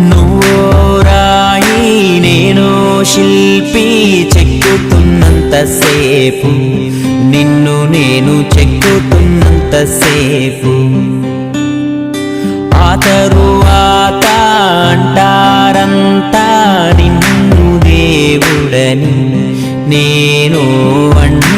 నువ్వు రాయి నేను శిల్పి చెక్కుతున్నంతసేపు నిన్ను నేను చెక్కుతున్నంతసేపు ఆ తరువాత అంటారంతా నిన్ను దేవుడని. నేను అంటారాని